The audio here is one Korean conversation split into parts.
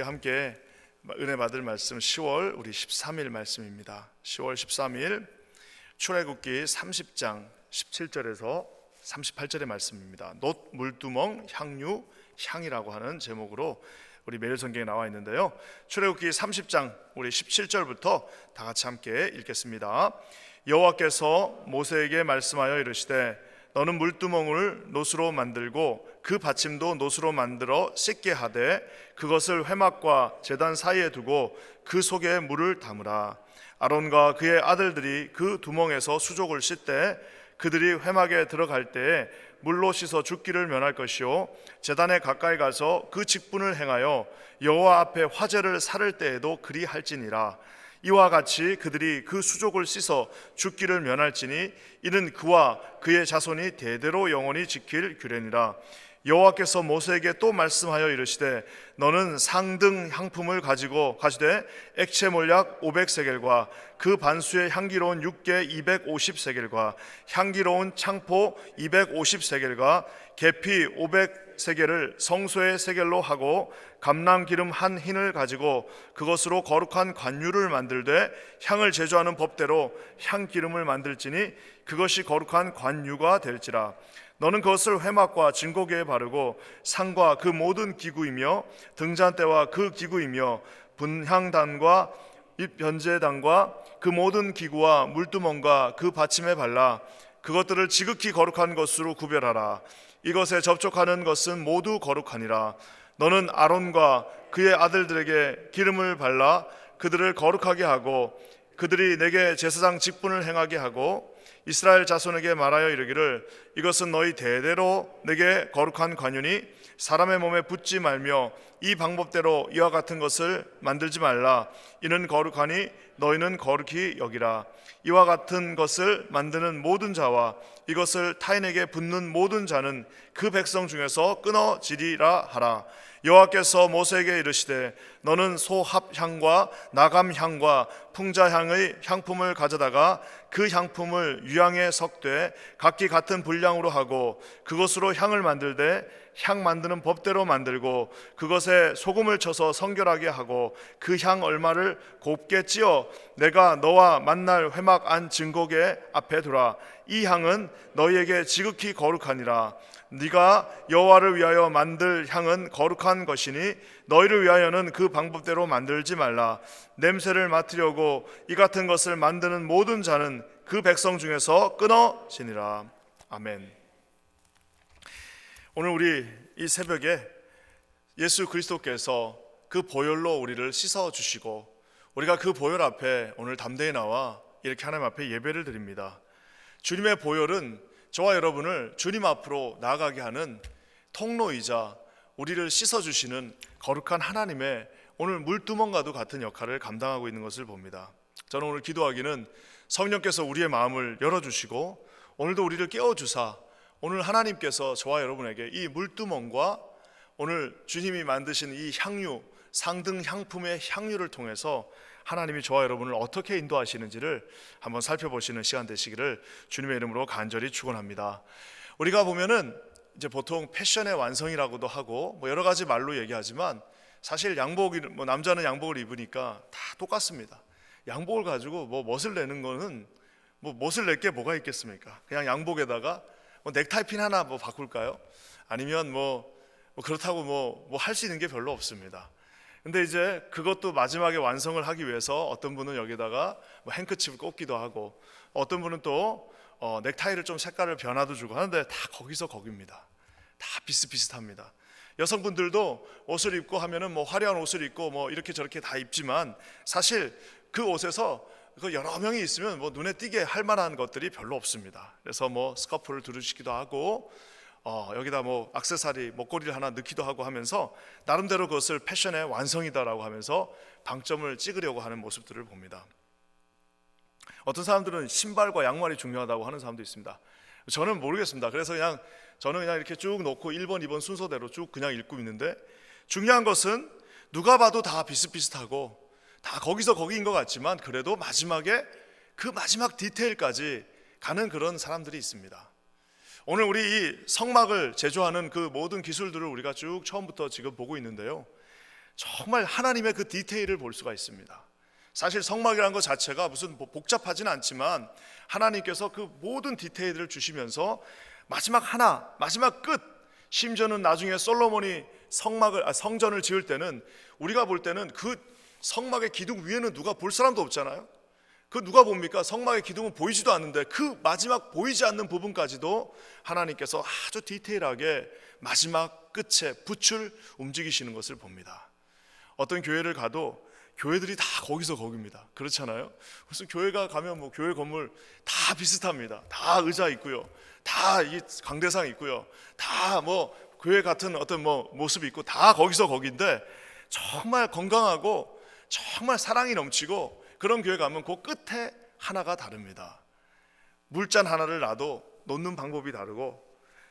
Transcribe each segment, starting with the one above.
우리 함께 은혜 받을 말씀 10월 우리 13일 말씀입니다. 10월 13일 출애굽기 30장 17절에서 38절의 말씀입니다. 놋 물두멍 향유 향이라고 하는 제목으로 우리 매일 성경에 나와 있는데요. 출애굽기 30장 우리 17절부터 다 같이 함께 읽겠습니다. 여호와께서 모세에게 말씀하여 이르시되 너는 물두멍을 노수로 만들고 그 받침도 노수로 만들어 씻게 하되 그것을 회막과 제단 사이에 두고 그 속에 물을 담으라. 아론과 그의 아들들이 그 두멍에서 수족을 씻되 그들이 회막에 들어갈 때에 물로 씻어 죽기를 면할 것이요. 제단에 가까이 가서 그 직분을 행하여 여호와 앞에 화제를 살을 때에도 그리 할지니라 이와 같이 그들이 그 수족을 씻어 죽기를 면할지니 이는 그와 그의 자손이 대대로 영원히 지킬 규례니라. 여호와께서 모세에게 또 말씀하여 이르시되 너는 상등 향품을 가지고 가시되 액체 몰약 500세겔과 그 반수의 향기로운 육개 250세겔과 향기로운 창포 250세겔과 계피 500세겔을 성소의 세겔로 하고 감람 기름 한 흰을 가지고 그것으로 거룩한 관유를 만들되 향을 제조하는 법대로 향 기름을 만들지니 그것이 거룩한 관유가 될지라. 너는 그것을 회막과 증거기에 바르고 상과 그 모든 기구이며 등잔대와 그 기구이며 분향단과 변제단과 그 모든 기구와 물두멍과 그 받침에 발라 그것들을 지극히 거룩한 것으로 구별하라. 이것에 접촉하는 것은 모두 거룩하니라 너는 아론과 그의 아들들에게 기름을 발라 그들을 거룩하게 하고 그들이 내게 제사장 직분을 행하게 하고 이스라엘 자손에게 말하여 이르기를 이것은 너희 대대로 내게 거룩한 관윤이 사람의 몸에 붙지 말며 이 방법대로 이와 같은 것을 만들지 말라. 이는 거룩하니 너희는 거룩히 여기라. 이와 같은 것을 만드는 모든 자와 이것을 타인에게 붙는 모든 자는 그 백성 중에서 끊어지리라 하라. 여호와께서 모세에게 이르시되 너는 소합향과 나감향과 풍자향의 향품을 가져다가 그 향품을 유향에 섞되 각기 같은 분량으로 하고 그것으로 향을 만들되 향 만드는 법대로 만들고 그것에 소금을 쳐서 성결하게 하고 그 향 얼마를 곱게 찌어 내가 너와 만날 회막 안 증거계 앞에 두라. 이 향은 너희에게 지극히 거룩하니라. 네가 여호와를 위하여 만들 향은 거룩한 것이니 너희를 위하여는 그 방법대로 만들지 말라. 냄새를 맡으려고 이 같은 것을 만드는 모든 자는 그 백성 중에서 끊어지니라. 아멘. 오늘 우리 이 새벽에 예수 그리스도께서 그 보혈로 우리를 씻어 주시고 우리가 그 보혈 앞에 오늘 담대히 나와 이렇게 하나님 앞에 예배를 드립니다. 주님의 보혈은 저와 여러분을 주님 앞으로 나아가게 하는 통로이자 우리를 씻어 주시는 거룩한 하나님의 오늘 물두멍과도 같은 역할을 감당하고 있는 것을 봅니다. 저는 오늘 기도하기는 성령께서 우리의 마음을 열어 주시고 오늘도 우리를 깨워 주사 오늘 하나님께서 저와 여러분에게 이 물두멍과 오늘 주님이 만드신 이 향유 상등 향품의 향유를 통해서 하나님이 저와 여러분을 어떻게 인도하시는지를 한번 살펴보시는 시간 되시기를 주님의 이름으로 간절히 축원합니다. 우리가 보면은 이제 보통 패션의 완성이라고도 하고 뭐 여러 가지 말로 얘기하지만 사실 양복이 뭐 남자는 양복을 입으니까 다 똑같습니다. 양복을 가지고 뭐 멋을 내는 거는 뭐 멋을 낼 게 뭐가 있겠습니까? 그냥 양복에다가 뭐 넥타이 핀 하나 뭐 바꿀까요? 아니면 뭐, 뭐 그렇다고 뭐 뭐 할 수 있는 게 별로 없습니다. 근데 이제 그것도 마지막에 완성을 하기 위해서 어떤 분은 여기다가 뭐 행크칩을 꽂기도 하고 어떤 분은 또 어, 넥타이를 좀 색깔을 변화도 주고 하는데 다 거기서 거기입니다. 다 비슷비슷합니다. 여성분들도 옷을 입고 하면은 뭐 화려한 옷을 입고 뭐 이렇게 저렇게 다 입지만 사실 그 옷에서 그 여러 명이 있으면 뭐 눈에 띄게 할 만한 것들이 별로 없습니다. 그래서 뭐 스커프를 두르시기도 하고 어, 여기다 뭐 악세사리 목걸이를 하나 넣기도 하고 하면서 나름대로 그것을 패션의 완성이다라고 하면서 방점을 찍으려고 하는 모습들을 봅니다. 어떤 사람들은 신발과 양말이 중요하다고 하는 사람도 있습니다. 저는 모르겠습니다. 그래서 그냥 저는 그냥 이렇게 쭉 놓고 1번, 2번 순서대로 쭉 그냥 읽고 있는데 중요한 것은 누가 봐도 다 비슷비슷하고 다 거기서 거기인 것 같지만 그래도 마지막에 그 마지막 디테일까지 가는 그런 사람들이 있습니다. 오늘 우리 이 성막을 제조하는 그 모든 기술들을 우리가 쭉 처음부터 지금 보고 있는데요. 정말 하나님의 그 디테일을 볼 수가 있습니다. 사실 성막이라는 것 자체가 무슨 뭐 복잡하진 않지만 하나님께서 그 모든 디테일을 주시면서 마지막 하나, 마지막 끝, 심지어는 나중에 솔로몬이 성막을 아, 성전을 지을 때는 우리가 볼 때는 그 성막의 기둥 위에는 누가 볼 사람도 없잖아요. 그 누가 봅니까? 성막의 기둥은 보이지도 않는데 그 마지막 보이지 않는 부분까지도 하나님께서 아주 디테일하게 마지막 끝에 붓을 움직이시는 것을 봅니다. 어떤 교회를 가도 교회들이 다 거기서 거기입니다. 그렇잖아요. 무슨 교회가 가면 뭐 교회 건물 다 비슷합니다. 다 의자 있고요. 다 이 강대상 있고요. 다 뭐 교회 같은 어떤 뭐 모습이 있고 다 거기서 거긴데 정말 건강하고 정말 사랑이 넘치고 그런 교회 가면 그 끝에 하나가 다릅니다. 물잔 하나를 놔도 놓는 방법이 다르고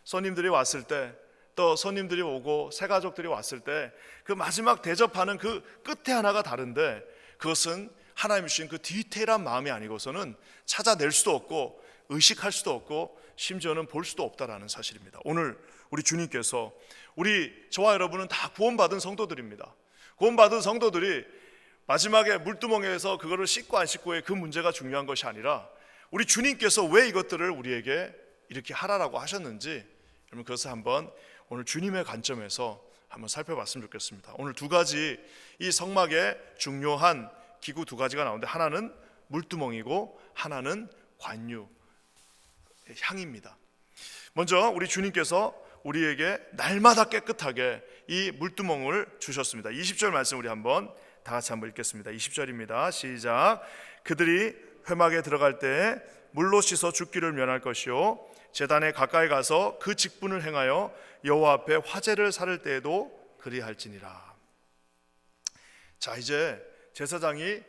손님들이 왔을 때 또 손님들이 오고 새 가족들이 왔을 때 그 마지막 대접하는 그 끝에 하나가 다른데 그것은 하나님 주신 그 디테일한 마음이 아니고서는 찾아낼 수도 없고 의식할 수도 없고 심지어는 볼 수도 없다라는 사실입니다. 오늘 우리 주님께서 우리 저와 여러분은 다 구원받은 성도들입니다. 구원받은 성도들이 마지막에 물두멍에서 그거를 씻고 안 씻고의 그 문제가 중요한 것이 아니라 우리 주님께서 왜 이것들을 우리에게 이렇게 하라라고 하셨는지 여러분 그것을 한번 오늘 주님의 관점에서 한번 살펴봤으면 좋겠습니다. 오늘 두 가지 이 성막에 중요한 기구 두 가지가 나오는데 하나는 물두멍이고 하나는 관유 향입니다. 먼저 우리 주님께서 우리에게 날마다 깨끗하게 이 물두멍을 주셨습니다. 20절 말씀 우리 한번 다 같이 한번 읽겠습니다. 20절입니다. 시작. 그들이 회막에 들어갈 때 물로 씻어 죽기를 면할 것이요 제단에 가까이 가서 그 직분을 행하여 여호와 앞에 화제를 살을 때에도 그리할지니라. 자 이제 제사장이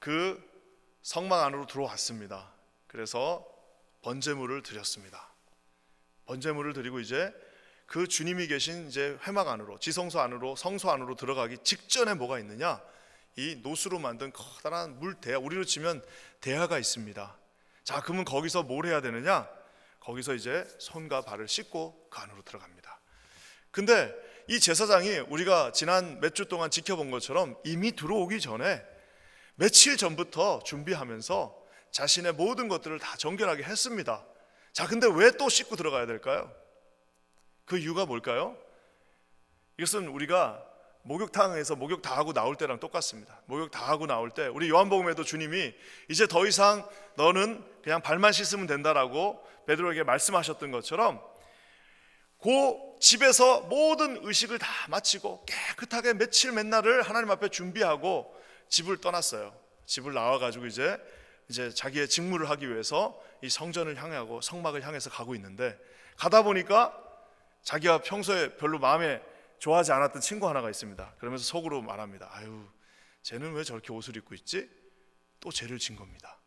그 성막 안으로 들어왔습니다. 그래서 번제물을 드렸습니다. 번제물을 드리고 이제 그 주님이 계신 이제 회막 안으로 지성소 안으로 성소 안으로 들어가기 직전에 뭐가 있느냐? 이 노수로 만든 커다란 물 대야 우리로 치면 대야가 있습니다. 자, 그러면 거기서 뭘 해야 되느냐? 거기서 이제 손과 발을 씻고 그 안으로 들어갑니다. 근데 이 제사장이 우리가 지난 몇 주 동안 지켜본 것처럼 이미 들어오기 전에 며칠 전부터 준비하면서 자신의 모든 것들을 다 정결하게 했습니다. 자, 근데 왜 또 씻고 들어가야 될까요? 그 이유가 뭘까요? 이것은 우리가 목욕탕에서 목욕 다 하고 나올 때랑 똑같습니다. 목욕 다 하고 나올 때 우리 요한복음에도 주님이 이제 더 이상 너는 그냥 발만 씻으면 된다라고 베드로에게 말씀하셨던 것처럼 그 집에서 모든 의식을 다 마치고 깨끗하게 며칠 맨날을 하나님 앞에 준비하고 집을 떠났어요. 집을 나와 가지고 이제 이제 자기의 직무를 하기 위해서 이 성전을 향하고 성막을 향해서 가고 있는데 가다 보니까 자기가 평소에 별로 마음에 좋아하지 않았던 친구 하나가 있습니다. 그러면서 속으로 말합니다. 아유, 쟤는 왜 저렇게 옷을 입고 있지? 또 죄를 진 겁니다.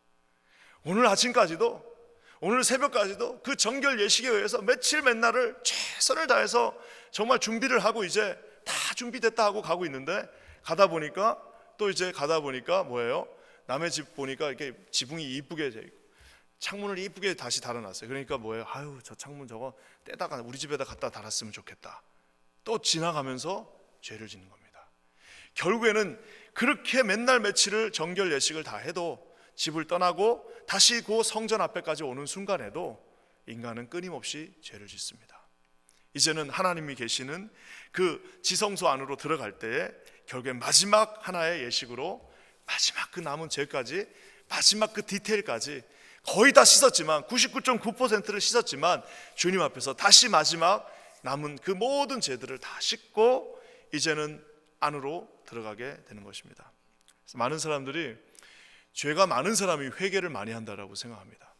오늘 아침까지도 오늘 새벽까지도 그 정결 예식에 의해서 며칠 맨날을 최선을 다해서 정말 준비를 하고 이제 다 준비됐다 하고 가고 있는데 가다 보니까 또 이제 가다 보니까 뭐예요? 남의 집 보니까 이렇게 지붕이 이쁘게 돼 있고 창문을 이쁘게 다시 달아놨어요. 그러니까 뭐예요? 아유 저 창문 저거 떼다가 우리 집에다 갖다 달았으면 좋겠다. 또 지나가면서 죄를 짓는 겁니다. 결국에는 그렇게 맨날 며칠을 정결 예식을 다 해도 집을 떠나고 다시 그 성전 앞에까지 오는 순간에도 인간은 끊임없이 죄를 짓습니다. 이제는 하나님이 계시는 그 지성소 안으로 들어갈 때에 결국에 마지막 하나의 예식으로 마지막 그 남은 죄까지 마지막 그 디테일까지 거의 다 씻었지만 99.9%를 씻었지만 주님 앞에서 다시 마지막 남은 그 모든 죄들을 다 씻고 이제는 안으로 들어가게 되는 것입니다. 많은 사람들이 죄가 많은 사람이 회개를 많이 한다라고 생각합니다.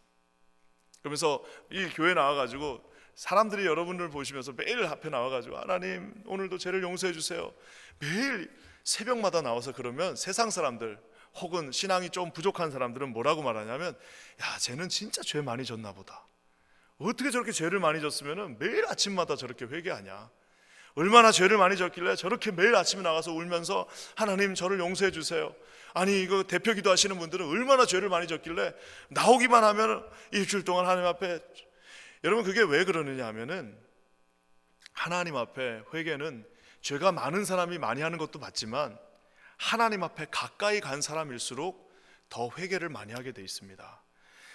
그러면서 이 교회 나와가지고 사람들이 여러분을 보시면서 매일 앞에 나와가지고 하나님 오늘도 죄를 용서해 주세요. 매일 새벽마다 나와서 그러면 세상 사람들 혹은 신앙이 좀 부족한 사람들은 뭐라고 말하냐면 야 쟤는 진짜 죄 많이 졌나 보다. 어떻게 저렇게 죄를 많이 졌으면 매일 아침마다 저렇게 회개하냐. 얼마나 죄를 많이 졌길래 저렇게 매일 아침에 나가서 울면서 하나님 저를 용서해 주세요. 아니 이거 대표 기도하시는 분들은 얼마나 죄를 많이 졌길래 나오기만 하면 일주일 동안 하나님 앞에 여러분 그게 왜 그러느냐 하면은 하나님 앞에 회개는 죄가 많은 사람이 많이 하는 것도 맞지만 하나님 앞에 가까이 간 사람일수록 더 회개를 많이 하게 돼 있습니다.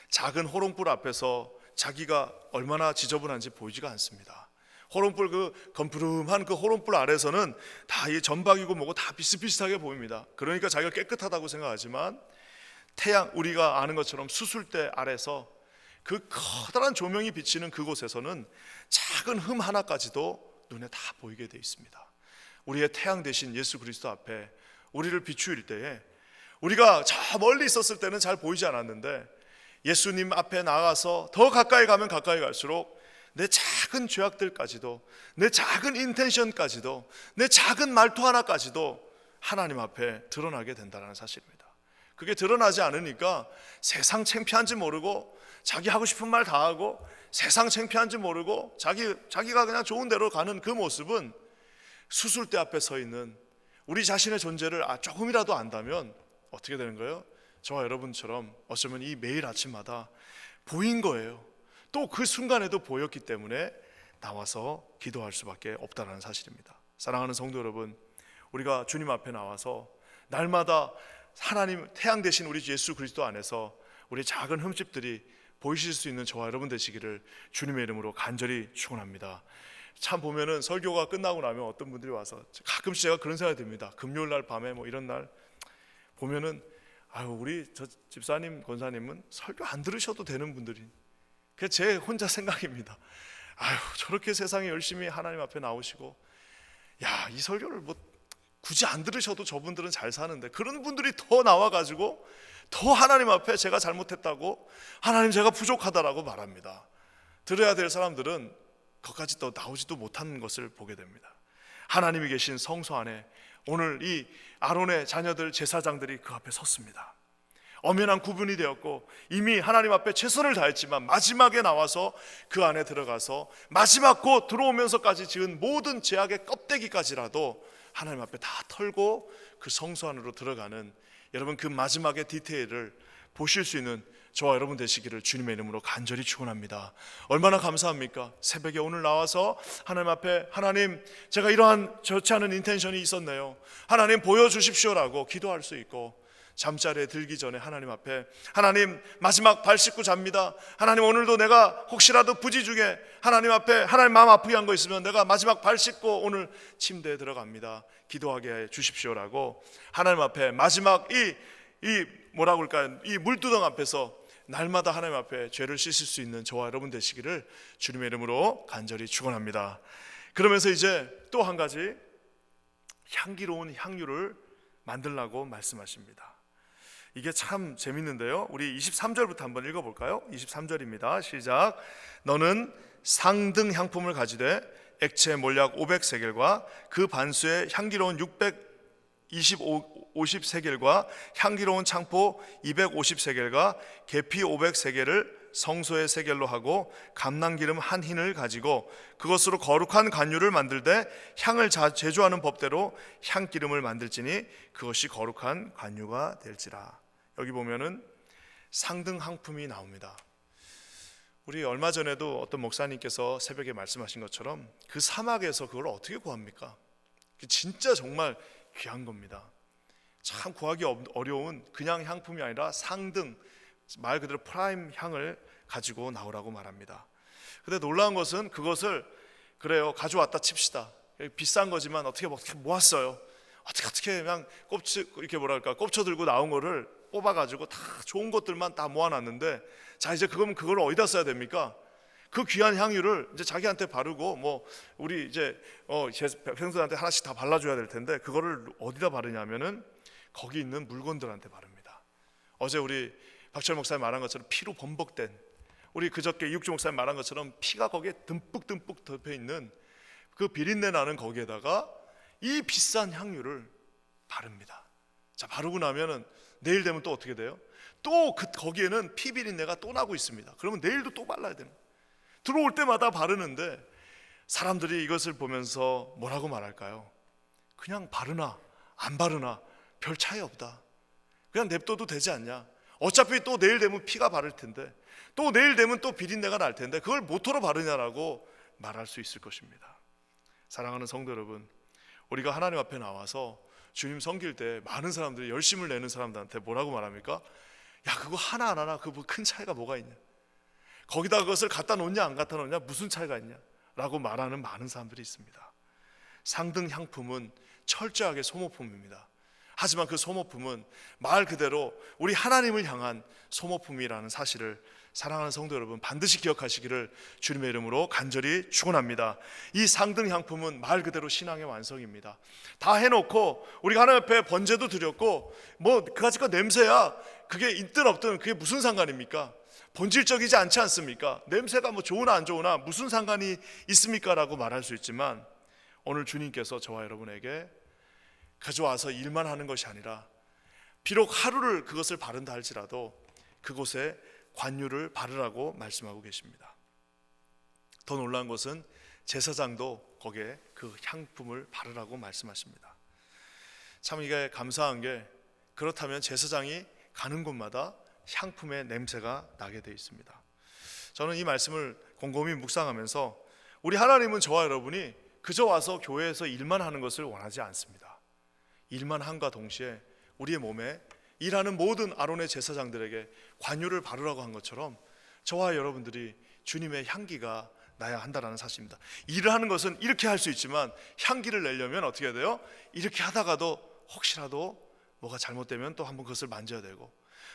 작은 호롱불 앞에서 자기가 얼마나 지저분한지 보이지가 않습니다. 호롱불 그 검푸름한 그 호롱불 아래서는 다 이 전박이고 뭐고 다 비슷비슷하게 보입니다. 그러니까 자기가 깨끗하다고 생각하지만 태양 우리가 아는 것처럼 수술대 아래서 그 커다란 조명이 비치는 그곳에서는 작은 흠 하나까지도 눈에 다 보이게 돼 있습니다. 우리의 태양 대신 예수 그리스도 앞에 우리를 비추일 때에 우리가 저 멀리 있었을 때는 잘 보이지 않았는데 예수님 앞에 나가서 더 가까이 가면 가까이 갈수록 내 작은 죄악들까지도 내 작은 인텐션까지도 내 작은 말투 하나까지도 하나님 앞에 드러나게 된다는 사실입니다. 그게 드러나지 않으니까 세상 창피한지 모르고 자기 하고 싶은 말 다 하고 세상 창피한지 모르고 자기 자기가 그냥 좋은 대로 가는 그 모습은 수술대 앞에 서 있는 우리 자신의 존재를 아, 조금이라도 안다면 어떻게 되는 거예요? 저와 여러분처럼 어쩌면 이 매일 아침마다 보인 거예요. 또 그 순간에도 보였기 때문에 나와서 기도할 수밖에 없다는 사실입니다. 사랑하는 성도 여러분, 우리가 주님 앞에 나와서 날마다 하나님 태양 대신 우리 예수 그리스도 안에서 우리 작은 흠집들이 보이실 수 있는 저와 여러분 되시기를 주님의 이름으로 간절히 축원합니다. 참 보면은 설교가 끝나고 나면 어떤 분들이 와서 가끔씩 제가 그런 생각이 듭니다. 금요일 날 밤에 뭐 이런 날 보면은 아유 우리 저 집사님 권사님은 설교 안 들으셔도 되는 분들이 그게 제 혼자 생각입니다. 아유 저렇게 세상에 열심히 하나님 앞에 나오시고 야 이 설교를 뭐 굳이 안 들으셔도 저분들은 잘 사는데 그런 분들이 더 나와 가지고 더 하나님 앞에 제가 잘못했다고 하나님 제가 부족하다라고 말합니다. 들어야 될 사람들은 거기까지 또 나오지도 못하는 것을 보게 됩니다. 하나님이 계신 성소 안에 오늘 이 아론의 자녀들 제사장들이 그 앞에 섰습니다. 엄연한 구분이 되었고 이미 하나님 앞에 최선을 다했지만 마지막에 나와서 그 안에 들어가서 마지막 곧 들어오면서까지 지은 모든 제약의 껍데기까지라도 하나님 앞에 다 털고 그 성소 안으로 들어가는 여러분 그 마지막의 디테일을 보실 수 있는 저와 여러분 되시기를 주님의 이름으로 간절히 축원합니다. 얼마나 감사합니까? 새벽에 오늘 나와서 하나님 앞에 하나님 제가 이러한 좋지 않은 인텐션이 있었네요. 하나님 보여 주십시오라고 기도할 수 있고 잠자리에 들기 전에 하나님 앞에 하나님 마지막 발 씻고 잡니다. 하나님 오늘도 내가 혹시라도 부지 중에 하나님 앞에 하나님 마음 아프게 한 거 있으면 내가 마지막 발 씻고 오늘 침대에 들어갑니다. 기도하게 해 주십시오라고 하나님 앞에 마지막 이 이 뭐라고 할까요? 이 물두덩 앞에서 날마다 하나님 앞에 죄를 씻을 수 있는 저와 여러분 되시기를 주님의 이름으로 간절히 축원합니다. 그러면서 이제 또 한 가지 향기로운 향유를 만들라고 말씀하십니다. 이게 참 재밌는데요. 우리 23절부터 한번 읽어 볼까요? 23절입니다. 시작. 너는 상등 향품을 가지되 액체 몰약 500세겔과 그 반수의 향기로운 625 50세겔과 향기로운 창포 250세겔과 계피 500세겔을 성소의 세겔로 하고 감낭기름 한 흰을 가지고 그것으로 거룩한 관유를 만들되 향을 자- 제조하는 법대로 향기름을 만들지니 그것이 거룩한 관유가 될지라. 여기 보면은 상등 향품이 나옵니다. 우리 얼마 전에도 어떤 목사님께서 새벽에 말씀하신 것처럼 그 사막에서 그걸 어떻게 구합니까? 그 진짜 정말 귀한 겁니다. 참 구하기 어- 어려운 그냥 향품이 아니라 상등 말 그대로 프라임 향을 가지고 나오라고 말합니다. 근데 놀라운 것은 그것을 그래요 가져왔다 칩시다. 비싼 거지만 어떻게 어떻게 모았어요. 어떻게 어떻게 그냥 꼽치 이렇게 뭐랄까 꼽쳐 들고 나온 거를 뽑아 가지고 다 좋은 것들만 다 모아놨는데 자 이제 그거면 그걸 어디다 써야 됩니까? 그 귀한 향유를 이제 자기한테 바르고 뭐 우리 이제 어 백성들한테 하나씩 다 발라줘야 될 텐데 그거를 어디다 바르냐면은 거기 있는 물건들한테 바릅니다. 어제 우리 박철 목사님 말한 것처럼 피로 범벅된 우리 그저께 이육주 목사님 말한 것처럼 피가 거기에 듬뿍 듬뿍 덮여 있는 그 비린내 나는 거기에다가 이 비싼 향유를 바릅니다. 자 바르고 나면은 내일 되면 또 어떻게 돼요? 또 그 거기에는 피 비린내가 또 나고 있습니다. 그러면 내일도 또 발라야. 거예요. 들어올 때마다 바르는데 사람들이 이것을 보면서 뭐라고 말할까요? 그냥 바르나 안 바르나 별 차이 없다. 그냥 냅둬도 되지 않냐? 어차피 또 내일 되면 피가 바를 텐데 또 내일 되면 또 비린내가 날 텐데 그걸 모토로 바르냐라고 말할 수 있을 것입니다. 사랑하는 성도 여러분, 우리가 하나님 앞에 나와서 주님 섬길 때 많은 사람들이 열심을 내는 사람들한테 뭐라고 말합니까? 야 그거 하나 안 하나 그 큰 차이가 뭐가 있냐? 거기다 그것을 갖다 놓냐 안 갖다 놓냐 무슨 차이가 있냐? 라고 말하는 많은 사람들이 있습니다. 상등 향품은 철저하게 소모품입니다. 하지만 그 소모품은 말 그대로 우리 하나님을 향한 소모품이라는 사실을 사랑하는 성도 여러분 반드시 기억하시기를 주님의 이름으로 간절히 축원합니다. 이 상등 향품은 말 그대로 신앙의 완성입니다. 다 해놓고 우리가 하나님 앞에 번제도 드렸고 뭐 그가지가 냄새야 그게 있든 없든 그게 무슨 상관입니까? 본질적이지 않지 않습니까? 냄새가 뭐 좋으나 안 좋으나 무슨 상관이 있습니까 라고 말할 수 있지만 오늘 주님께서 저와 여러분에게 가져와서 일만 하는 것이 아니라 비록 하루를 그것을 바른다 할지라도 그곳에 관유를 바르라고 말씀하고 계십니다. 더 놀라운 것은 제사장도 거기에 그 향품을 바르라고 말씀하십니다. 참 이게 감사한 게 그렇다면 제사장이 가는 곳마다 향품의 냄새가 나게 돼 있습니다. 저는 이 말씀을 곰곰이 묵상하면서 우리 하나님은 저와 여러분이 그저 와서 교회에서 일만 하는 것을 원하지 않습니다. 일만 함과 동시에 우리의 몸에 일하는 모든 아론의 제사장들에게 관유를 바르라고 한 것처럼 저와 여러분들이 주님의 향기가 나야 한다라는 사실입니다. 일을 하는 것은 이렇게 할 수 있지만 향기를 내려면 어떻게 돼요? 이렇게 하다가도 혹시라도 뭐가 잘못되면 또 한번 그것을 만져야 되고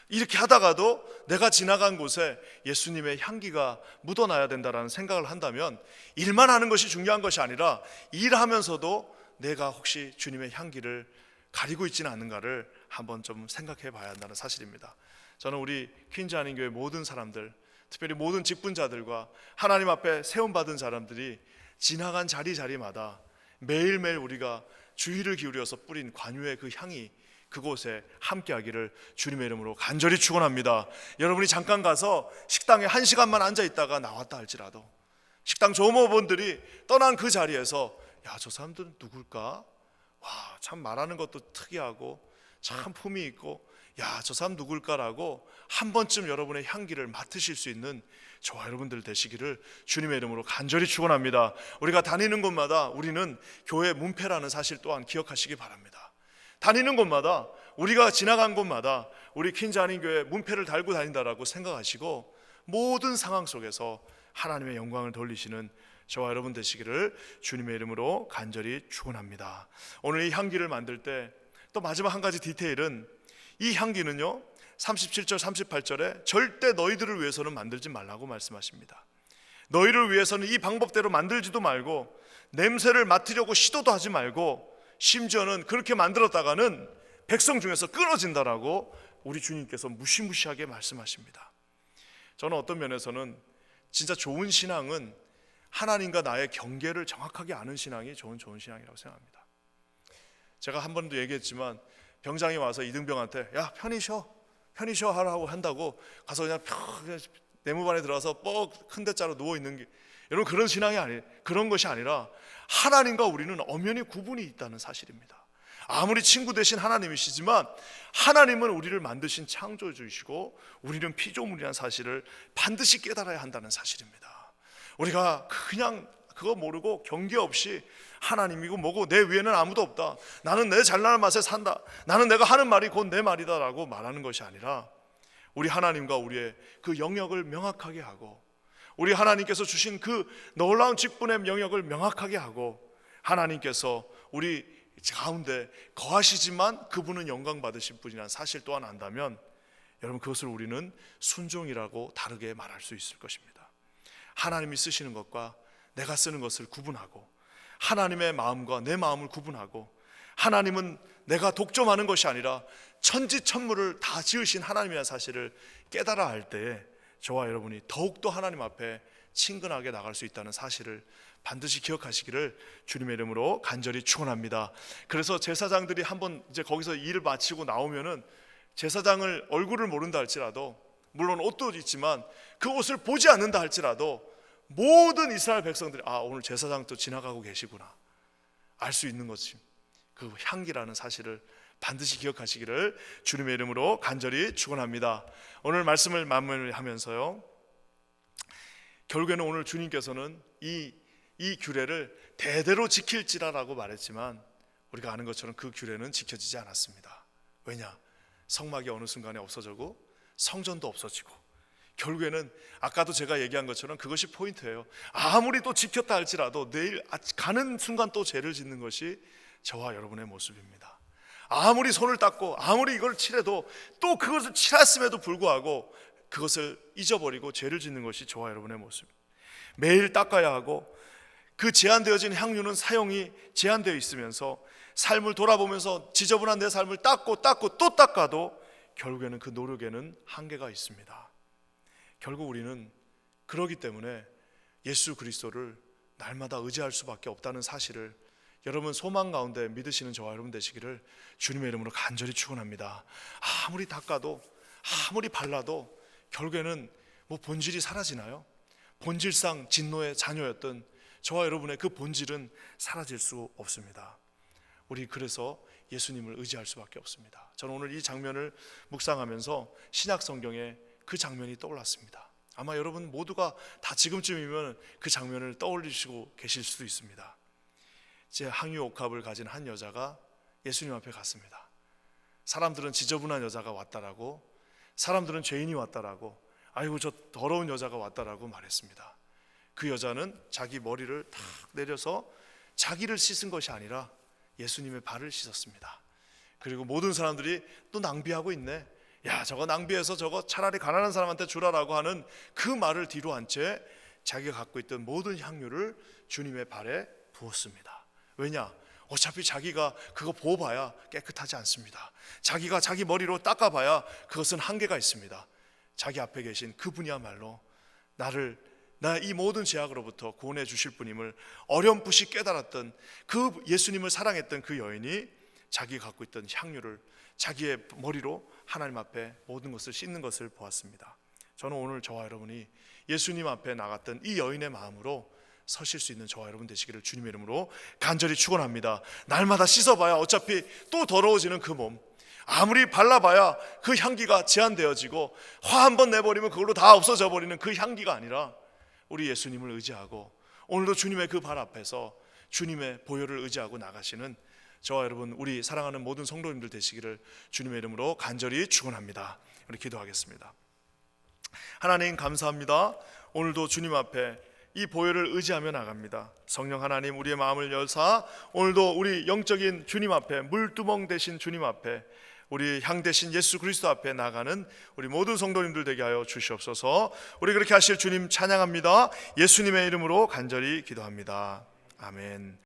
이렇게 하다가도 내가 지나간 곳에 예수님의 향기가 묻어나야 된다라는 생각을 한다면 일만 하는 것이 중요한 것이 아니라 일하면서도 내가 혹시 주님의 향기를 가리고 있지는 않는가를 한번 좀 생각해 봐야 한다는 사실입니다. 저는 우리 퀸즈 아닌 교회 모든 사람들, 특별히 모든 직분자들과 하나님 앞에 세움 받은 사람들이 지나간 자리 자리마다 매일매일 우리가 주의를 기울여서 뿌린 관유의 그 향이 그곳에 함께하기를 주님의 이름으로 간절히 축원합니다. 여러분이 잠깐 가서 식당에 한 시간만 앉아 있다가 나왔다 할지라도 식당 조모분들이 떠난 그 자리에서 야 저 사람들은 누굴까? 와 참 말하는 것도 특이하고 참 품이 있고 야 저 사람 누굴까라고 한 번쯤 여러분의 향기를 맡으실 수 있는 저와 여러분들 되시기를 주님의 이름으로 간절히 축원합니다. 우리가 다니는 곳마다 우리는 교회 문패라는 사실 또한 기억하시기 바랍니다. 다니는 곳마다 우리가 지나간 곳마다 우리 퀸즈 아닌 교회 문패를 달고 다닌다라고 생각하시고 모든 상황 속에서 하나님의 영광을 돌리시는 저와 여러분 되시기를 주님의 이름으로 간절히 축원합니다. 오늘 이 향기를 만들 때 또 마지막 한 가지 디테일은 이 향기는요. 37절 38절에 절대 너희들을 위해서는 만들지 말라고 말씀하십니다. 너희를 위해서는 이 방법대로 만들지도 말고 냄새를 맡으려고 시도도 하지 말고 심지어는 그렇게 만들었다가는 백성 중에서 끊어진다라고 우리 주님께서 무시무시하게 말씀하십니다. 저는 어떤 면에서는 진짜 좋은 신앙은 하나님과 나의 경계를 정확하게 아는 신앙이 좋은 좋은 신앙이라고 생각합니다. 제가 한 번도 얘기했지만 병장이 와서 이등병한테 야 편히 쉬어 편히 쉬어 하라고 한다고 가서 그냥 펴 내무반에 들어가서 뻑큰 대자로 누워 있는 게 여러분 그런 신앙이 아니 그런 것이 아니라 하나님과 우리는 엄연히 구분이 있다는 사실입니다. 아무리 친구 되신 하나님이시지만 하나님은 우리를 만드신 창조주이시고 우리는 피조물이라는 사실을 반드시 깨달아야 한다는 사실입니다. 우리가 그냥 그거 모르고 경계 없이 하나님이고 뭐고 내 위에는 아무도 없다. 나는 내 잘나는 맛에 산다. 나는 내가 하는 말이 곧 내 말이다라고 말하는 것이 아니라 우리 하나님과 우리의 그 영역을 명확하게 하고 우리 하나님께서 주신 그 놀라운 직분의 영역을 명확하게 하고 하나님께서 우리 가운데 거하시지만 그분은 영광 받으실 분이라는 사실 또한 안다면 여러분 그것을 우리는 순종이라고 다르게 말할 수 있을 것입니다. 하나님이 쓰시는 것과 내가 쓰는 것을 구분하고 하나님의 마음과 내 마음을 구분하고 하나님은 내가 독점하는 것이 아니라 천지 천물을 다 지으신 하나님이라는 사실을 깨달아 할 때에 저와 여러분이 더욱더 하나님 앞에 친근하게 나갈 수 있다는 사실을 반드시 기억하시기를 주님의 이름으로 간절히 축원합니다. 그래서 제사장들이 한번 이제 거기서 일을 마치고 나오면은 제사장을 얼굴을 모른다 할지라도 물론 옷도 있지만 그 옷을 보지 않는다 할지라도 모든 이스라엘 백성들이 아 오늘 제사장 또 지나가고 계시구나 알 수 있는 것이 그 향기라는 사실을 반드시 기억하시기를 주님의 이름으로 간절히 축원합니다. 오늘 말씀을 마무리하면서요. 결국에는 오늘 주님께서는 이 이 규례를 대대로 지킬지라라고 말했지만 우리가 아는 것처럼 그 규례는 지켜지지 않았습니다. 왜냐? 성막이 어느 순간에 없어지고 성전도 없어지고 결국에는 아까도 제가 얘기한 것처럼 그것이 포인트예요. 아무리 또 지켰다 할지라도 내일 아- 가는 순간 또 죄를 짓는 것이 저와 여러분의 모습입니다. 아무리 손을 닦고 아무리 이걸 칠해도 또 그것을 칠했음에도 불구하고 그것을 잊어버리고 죄를 짓는 것이 저와 여러분의 모습. 매일 닦아야 하고 그 제한되어진 향유는 사용이 제한되어 있으면서 삶을 돌아보면서 지저분한 내 삶을 닦고 닦고 또 닦아도 결국에는 그 노력에는 한계가 있습니다. 결국 우리는 그러기 때문에 예수 그리스도를 날마다 의지할 수밖에 없다는 사실을 여러분 소망 가운데 믿으시는 저와 여러분 되시기를 주님의 이름으로 간절히 축원합니다. 아무리 닦아도 아무리 발라도 결국에는 뭐 본질이 사라지나요? 본질상 진노의 자녀였던 저와 여러분의 그 본질은 사라질 수 없습니다. 우리 그래서 예수님을 의지할 수밖에 없습니다. 저는 오늘 이 장면을 묵상하면서 신약 성경에 그 장면이 떠올랐습니다. 아마 여러분 모두가 다 지금쯤이면 그 장면을 떠올리시고 계실 수도 있습니다. 제 항유 옥합을 가진 한 여자가 예수님 앞에 갔습니다. 사람들은 지저분한 여자가 왔다라고, 사람들은 죄인이 왔다라고, 아이고 저 더러운 여자가 왔다라고 말했습니다. 그 여자는 자기 머리를 탁 내려서 자기를 씻은 것이 아니라 예수님의 발을 씻었습니다. 그리고 모든 사람들이 또 낭비하고 있네. 야, 저거 낭비해서 저거 차라리 가난한 사람한테 주라라고 하는 그 말을 뒤로 한 채 자기가 갖고 있던 모든 향유를 주님의 발에 부었습니다. 왜냐? 어차피 자기가 그거 부어봐야 깨끗하지 않습니다. 자기가 자기 머리로 닦아봐야 그것은 한계가 있습니다. 자기 앞에 계신 그분이야말로 나를 나 이 모든 죄악으로부터 구원해 주실 분임을 어렴풋이 깨달았던 그 예수님을 사랑했던 그 여인이 자기 갖고 있던 향유를 자기의 머리로 하나님 앞에 모든 것을 씻는 것을 보았습니다. 저는 오늘 저와 여러분이 예수님 앞에 나갔던 이 여인의 마음으로 서실 수 있는 저와 여러분 되시기를 주님의 이름으로 간절히 축원합니다. 날마다 씻어봐야 어차피 또 더러워지는 그 몸. 아무리 발라봐야 그 향기가 제한되어지고 화 한 번 내버리면 그걸로 다 없어져 버리는 그 향기가 아니라 우리 예수님을 의지하고 오늘도 주님의 그 발 앞에서 주님의 보혈을 의지하고 나가시는 저와 여러분 우리 사랑하는 모든 성도님들 되시기를 주님의 이름으로 간절히 축원합니다. 우리 기도하겠습니다. 하나님 감사합니다. 오늘도 주님 앞에 이 보혈을 의지하며 나갑니다. 성령 하나님 우리의 마음을 열사 오늘도 우리 영적인 주님 앞에 물두멍 대신 주님 앞에 우리 향 대신 예수 그리스도 앞에 나가는 우리 모든 성도님들 되게 하여 주시옵소서. 우리 그렇게 하실 주님 찬양합니다. 예수님의 이름으로 간절히 기도합니다. 아멘.